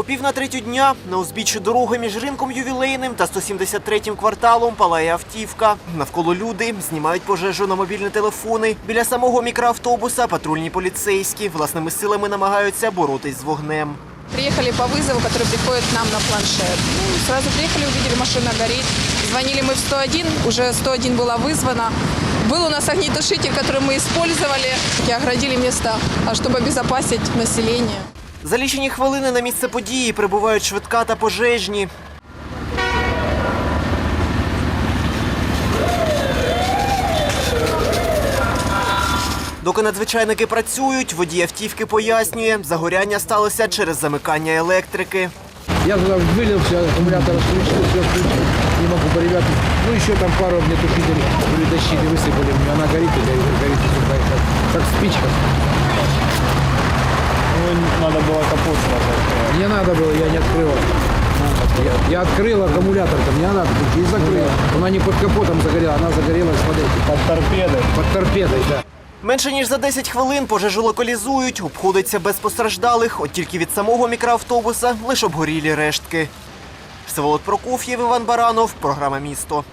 О пів на третю дня на узбіччі дороги між ринком ювілейним та 173-м кварталом палає автівка. Навколо люди знімають пожежу на мобільні телефони. Біля самого мікроавтобуса патрульні поліцейські власними силами намагаються боротись з вогнем. Приехали по вызову, который приходит к нам на планшет. Ну, сразу приехали, увидели, машина горит. Звонили мы в 101, уже 101 была вызвана. Был у нас огнетушитель, который мы использовали и оградили место, а чтобы обезопасить население. За лічені хвилини на місце події прибувають швидка та пожежні. Доки надзвичайники працюють, водій автівки пояснює, загоряння сталося через замикання електрики. Я туда вылил все, аккумулятор включил, все включил. Не могу по ребятам. Ну, еще там пару мне тушителей или защиты высыпали. мне. Она горит и горит, горит, и всё, как, как спичка. надо было, я не открыл. Я, я открыл аккумулятор, там не надо, и закрыл. Она не под капотом загорела, она загорелась, смотрите, Под торпедой. под торпедой, да. Менше ніж за 10 хвилин пожежу локалізують, обходиться без постраждалих, от тільки від самого мікроавтобуса лише обгорілі рештки. Всеволод Прокоф'єв, Іван Баранов, програма Місто.